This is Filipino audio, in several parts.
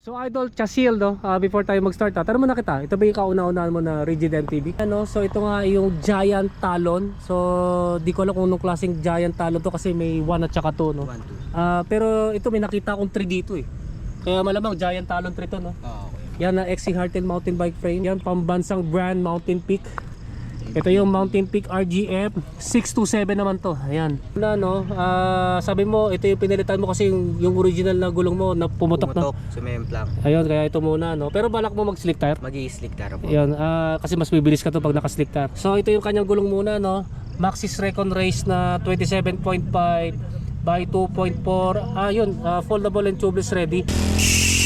So Idol Chasil no, ah, before tayo mag-start, ah, tanong muna kita, ito ba yung kauna-unahan mo na Rigid MTV? Ano, so ito nga yung Giant Talon. So di ko alam kung anong klaseng Giant Talon to kasi may 1 at saka 2 no. One, two. Ah, pero ito may nakita akong 3 dito eh. Kaya malamang Giant Talon 3 to no. Ah, okay. Yan na XC Hartel mountain bike frame. Yan pambansang brand Mountain Peak. Ito yung Mountain Peak RGF 627 naman to. Ayan. Na no, ah, sabi mo ito yung pinalitan mo kasi yung, yung original na gulong mo na pumutok, Pumutok, na. sumemplang. Ayun, kaya ito muna no. Pero balak mo mag-slick tire. mag slick taro po. Ayun, ah, kasi mas bibilis ka to pag naka-slick tire. So ito yung kanyang gulong muna no. Maxis Recon Race na 27.5 by 2.4. Ah, yun, ah, foldable and tubeless ready. Hey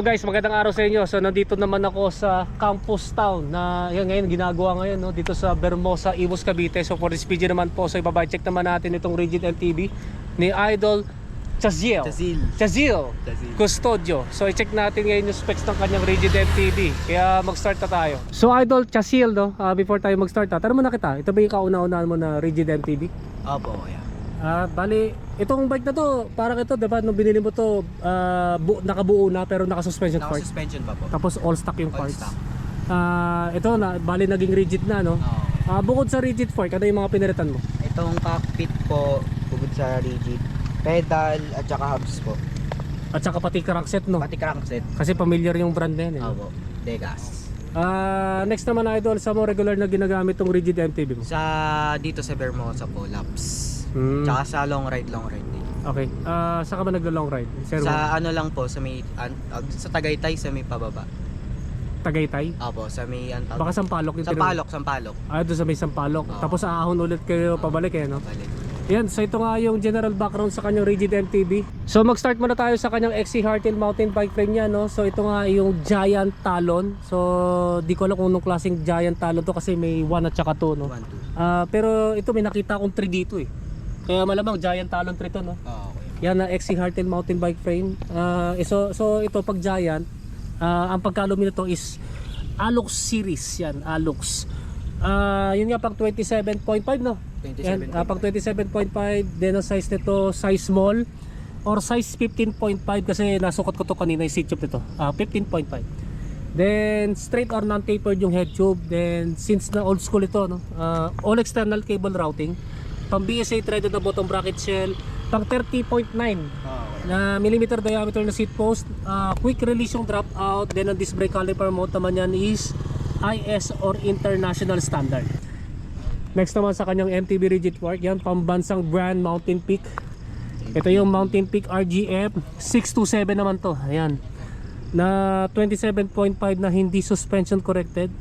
Hello guys, magandang araw sa inyo. So nandito naman ako sa Campus Town na yan ngayon ginagawa ngayon no dito sa Bermosa, Imus Cavite. So for this video naman po, so ibabay-check naman natin itong Rigid MTV ni Idol Chaziel. Chazil. Chaziel. Chazil. Custodio. So i-check natin ngayon yung specs ng kanyang Rigid MTV. Kaya mag-start na tayo. So Idol Chaziel no, ah, before tayo mag-start, ah, tanong muna kita, ito ba yung kauna-unahan mo na Rigid MTV? Opo, yeah. Ah, bali, itong bike na to, parang ito, 'di ba, nung binili mo to, ah, bu- nakabuo na pero naka-suspension part. Naka-suspension pa po. Tapos all stock yung All parts. stock. Ah, ito na bali naging rigid na no. Oo. Ah, bukod sa rigid fork, ano yung mga pinalitan mo? Itong cockpit po, bukod sa rigid, pedal at saka hubs po. At saka pati crankset no. Pati crankset. Kasi familiar yung brand na yan eh. Opo. Degas. Ah, next naman idol, sa mo regular na ginagamit tong rigid MTB mo. Sa dito sa Bermosa po, laps. Hmm. Tsaka sa long ride, long ride din. Okay. Ah, saan ka ba naglo-long ride? Sir, Sa ano lang po, sa may, an, ag- sa Tagaytay, sa may pababa. Tagaytay? Opo, sa may, an, tawag- Baka Sampalok yung tinuro- Sampalok, Sampalok. Ah, doon sa may Sampalok. Oo. Tapos aahon ulit kayo pabalik eh, no? Balik. Yan, so ito nga yung general background sa kanyang Rigid MTB. So mag-start muna tayo sa kanyang XC Hardtail mountain bike frame niya, no? So ito nga yung Giant Talon. So di ko alam kung anong klaseng Giant Talon to kasi may 1 at saka 2, no? One, two. Ah, pero ito may nakita akong 3 dito eh. Kaya malamang Giant Talon 3 to, no? Oh, okay. Yan na XC Hardtail mountain bike frame. Ah, eh, so, so ito pag Giant, ah, ang pagkalumi nito is Alux series yan, Alux. Ah, yun nga pag 27.5 no. Yan, 27.5. ah, pag 27.5 then ang size nito size small or size 15.5 kasi nasukot ko to kanina yung seat tube nito. Ah, 15.5. Then straight or non-tapered yung head tube. Then since na old school ito no, ah, all external cable routing. Pang BSA threaded na bottom bracket shell, pang 30.9 Oh, okay. na millimeter diameter na seat post. Ah, quick release yung drop out. Then ang disc brake caliper mode naman yan is IS or international standard. Next naman sa kanyang MTB rigid fork yan pambansang brand Mountain Peak. Ito yung Mountain Peak RGF 627 naman to. Ayan. Na 27.5 na hindi suspension corrected.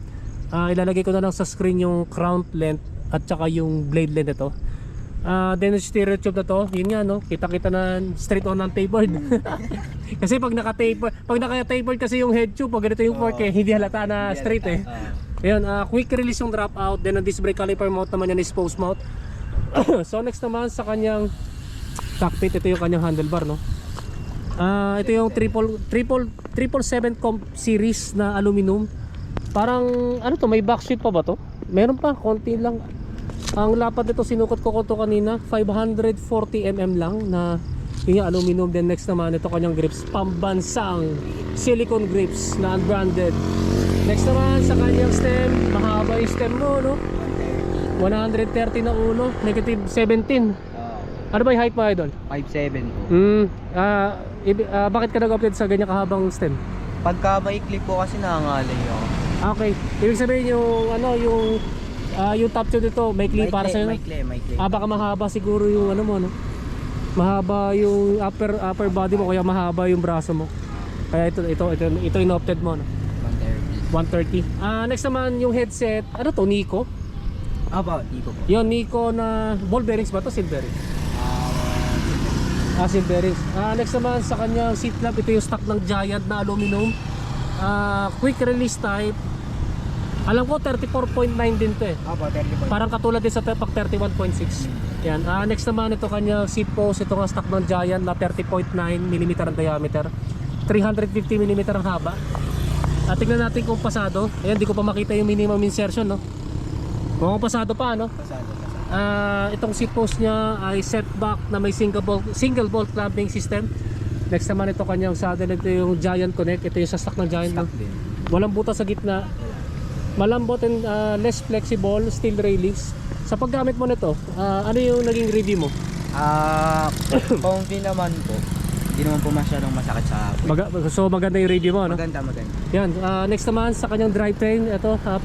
Ah, ilalagay ko na lang sa screen yung crown length at saka yung blade length ito Ah, then yung stereo tube na to, yun nga no, kita-kita na straight on ng tapered. kasi pag naka-taper, pag naka-tapered kasi yung head tube, pag ganito yung fork eh, hindi halata na straight eh. Ah, Ayun, ah, quick release yung drop out, then ang disc brake caliper mount naman yan is post mount. so next naman sa kanyang cockpit, ito yung kanyang handlebar no. Ah, ito yung triple triple triple seven comp series na aluminum. Parang ano to, may backsheet pa ba to? Meron pa, konti lang. Ang lapad nito sinukot ko ko to kanina, 540 mm lang na yung aluminum. Then next naman ito kanyang grips, pambansang silicone grips na unbranded. Next naman sa kanyang stem, mahaba yung stem mo, no? 130 na ulo, negative 17. oh, Ano ba yung height mo, idol? 5.7 po. Ah, ibi- ah, bakit ka nag-upload sa ganyan kahabang stem? Pagka maikli po kasi nangangalay ako. Ah, Okay, ibig sabihin yung ano, yung ah, yung top tube dito, may clip para sa'yo. no? Maikli, maikli. Ah, baka mahaba siguro yung ano mo, no? Mahaba yung upper upper body mo kaya mahaba yung braso mo. Kaya ito ito ito ito inopted mo, no? Pang air piece. 130. Ah, next naman yung headset, ano to, Nico? Apo, Nico po. Yon Nico na ball bearings ba to, seal bearings? Ah, seal bearings. Ah, next naman sa kanyang seat lamp, ito yung stock ng Giant na aluminum. Ah, quick release type. Alam ko 34.9 din to eh. Apo, 30 po. Parang katulad din sa Tepak 31.6. Yan. Ah, next naman ito kanya seat post. Ito nga stock ng Giant na 30.9 mm ang diameter. 350 mm ang haba. At tingnan natin kung pasado. Ayan, di ko pa makita yung minimum insertion, no? Mukhang pasado pa, no? Pasado, pasado. Ah, itong seat post niya ay setback na may single bolt, single bolt clamping system. Next naman ito kanyang saddle. Ito yung Giant Connect. Ito yung sa stock ng Giant. no? Stock din. Walang butas sa gitna. Malambot and ah, less flexible, steel railings. Sa paggamit mo nito, ah, ano yung naging review mo? Ah, comfy naman po. Hindi naman po masyadong masakit sa akin. Maga- so maganda yung review mo, ano? Maganda, maganda. Yan, ah, next naman sa kanyang drivetrain, ito, uh,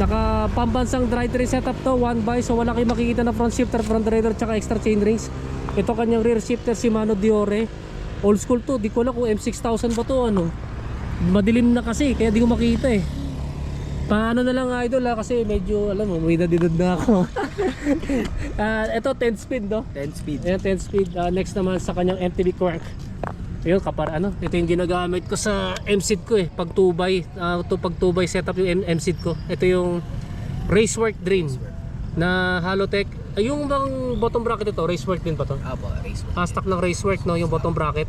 naka pambansang drivetrain setup to, one by, so wala kayong makikita na front shifter, front raider, tsaka extra chain rings. Ito kanyang rear shifter, Shimano Diore. Old school to, di ko alam kung M6000 ba to, ano. Madilim na kasi, kaya di ko makita eh. Paano na lang idol ha, kasi medyo, alam mo, may dadidod na ako. Ah, ito, 10 speed, no? 10 speed. Ayan, 10 speed. Ah, next naman sa kanyang MTB crank. Ayun, kapar ano, ito yung ginagamit ko sa MSID ko eh, pag 2x, ah, to pag 2x setup yung M- MSID ko. Ito yung Racework Dream na Halotech. Ay, yung bang bottom bracket ito, Racework din ba to? Apo, race po. Ah, stock ng Racework no, yung bottom bracket.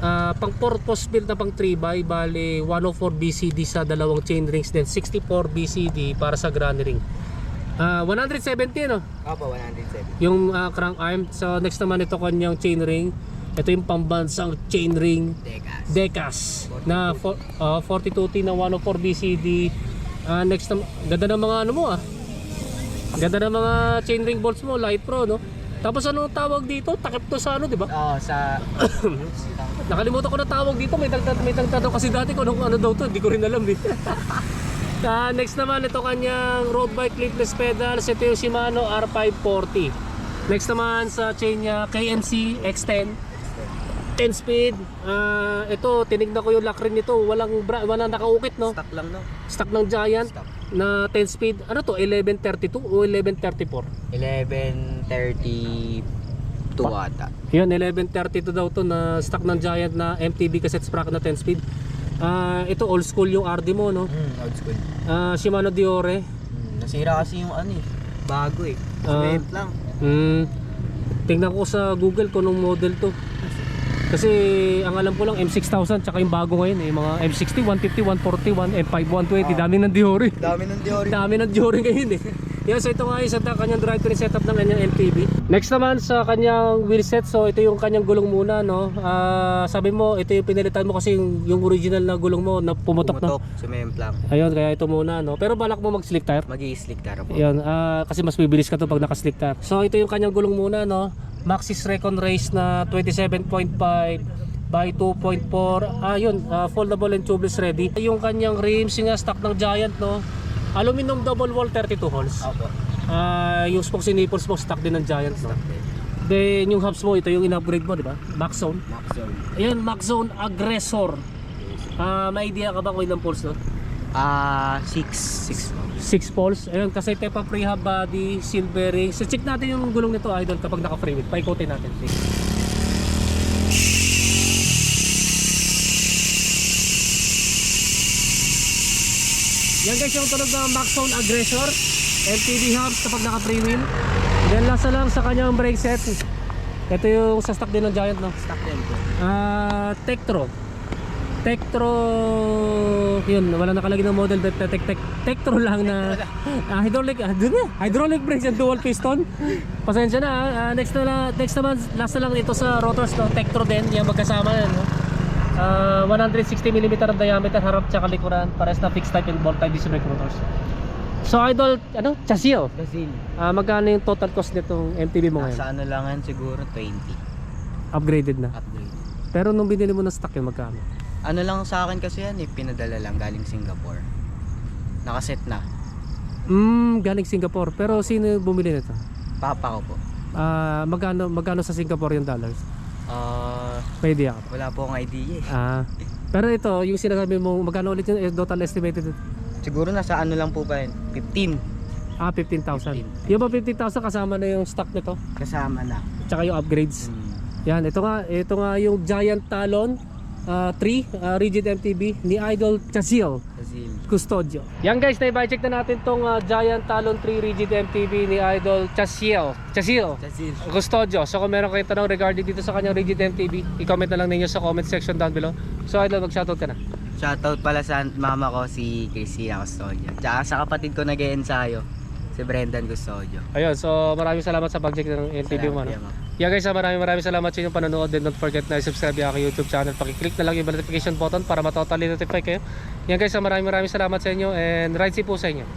Ah, pang purpose build na pang 3x, bali 104 BCD sa dalawang chain rings, then 64 BCD para sa granny ring. Ah, 170 no? Apo, 107. yung ah, crank arm so next naman ito kanyang chain ring ito yung pambansang chain ring Dekas. Decas na for, ah, 42T na 104 BCD Ah, next naman ganda ng mga ano mo ah ganda ng mga chain ring bolts mo light pro no tapos ano tawag dito? Takip to sa ano di ba? Oo, sa... nakalimutan ko na tawag dito. May dagdag may dagdag daw kasi dati ko nung ano daw to hindi ko rin alam eh. Ah, next naman ito kanyang road bike clipless pedals ito yung Shimano R540 next naman sa chain niya KMC X10 10 speed. Ah, ito tinignan ko yung lock nito. Walang bra walang nakaukit no? Stock lang, no? stock ng Giant. Stock. Na 10 speed ano to 1132 o 1134 11.32 ata. Yun, 1132 daw to na stock ng Giant na MTB cassette sprocket na 10 speed. Ah, ito old school yung RD mo, no? Hmm, old school. Ah, Shimano Diore. Hmm, nasira kasi yung ano eh. Bago eh. Ah. Cement lang. Hmm. Tingnan ko sa Google kung anong model to. Kasi ang alam ko lang M6000 tsaka yung bago ngayon eh, mga M60, 150, 140, 1 M5, 120, dami ng Diore. Dami ng Diori. Dami ng Diore ngayon eh. Yan, so ito nga yung sa kanyang drivetrain setup ng kanyang MTB. Next naman sa kanyang wheelset, so ito yung kanyang gulong muna, no? Ah, sabi mo, ito yung pinalitan mo kasi yung, yung original na gulong mo na pumutok? Pumutok. Cement lang. Ayun, kaya ito muna, no? Pero balak mo mag-slick tire? Mag-i-slick tara po. Ayun, ah, kasi mas bibilis ka to pag naka-slick tire. So ito yung kanyang gulong muna, no? Maxis Recon Race na 27.5 by 2.4 ah yun ah, foldable and tubeless ready. Yung kanyang rims yung stock ng Giant no? Aluminum double wall 32 holes. Apo. Ah, yung spokes and nipples mo stock din ng Giant no? Then yung hubs mo ito yung in-upgrade mo di ba? Max Zone? Max Zone. ayun Max Zone Aggressor. Ah may idea ka ba kung ilang poles no Ah, 6. 6 6 poles ayun kasi tepa prehab body silvering so check natin yung gulong nito idol kapag naka free wheel paikotin natin yan guys yung tunog ng Max Zone Aggressor. MTB hubs kapag naka free wheel then last lang sa kanyang brake set. Ito yung sa stock din ng Giant no? Stock din po. Ah, Tektro. Tektro, yun, wala nakalagay ng model but tek tek Tektro lang na ah, hydraulic, ah, dun hydraulic brakes and dual piston. Pasensya na, Ah, next na lang, next naman last na lang ito sa rotors no, Tektro din, yung magkasama yan, no. Ah, 160 mm ang diameter harap tsaka likuran, pares na fixed type and bolt type disc brake rotors. So idol, ano, chassis Brazil. Ah, magkano yung total cost nitong MTB mo ngayon? Nasa ano lang yan siguro 20. Upgraded na. Upgrade. Pero nung binili mo na stock yun, magkano? Ano lang sa akin kasi yan eh, pinadala lang galing Singapore. Nakaset na. Mm, galing Singapore. Pero sino bumili nito? Papa ko po. Ah, magkano magkano sa Singapore yung dollars? Ah, May idea ka wala po akong idea eh. Ah, Pero ito, yung sinasabi mo, magkano ulit yung eh, total estimated? Siguro nasa ano lang po ba yun? 15 Ah, 15,000. Yung ba 15,000 kasama na yung stock nito? kasama na. Tsaka yung upgrades. Mm. Yan, ito nga, ito nga yung Giant Talon ah, 3 ah, Rigid MTB ni Idol Chazil Custodio. Yan guys, na-check na natin tong ah, Giant Talon 3 Rigid MTB ni Idol Chazil. Chazil. Custodio. So kung meron kayong tanong regarding dito sa kanyang Rigid MTB, i-comment na lang ninyo sa comment section down below. So Idol, mag-shoutout ka na. shoutout pala sa mama ko si Christina Custodio. Tsaka sa kapatid ko nag-ensayo, si Brendan Custodio. Ayun, so maraming salamat sa pag-check ng MTB mo. No? Yeah guys, ah, maraming maraming salamat sa inyong panonood and don't forget na subscribe yung aking YouTube channel. Pakiclick na lang yung notification button para matotally notify kayo. Yan guys, ah, maraming maraming salamat sa inyo and ride safe po sa inyo.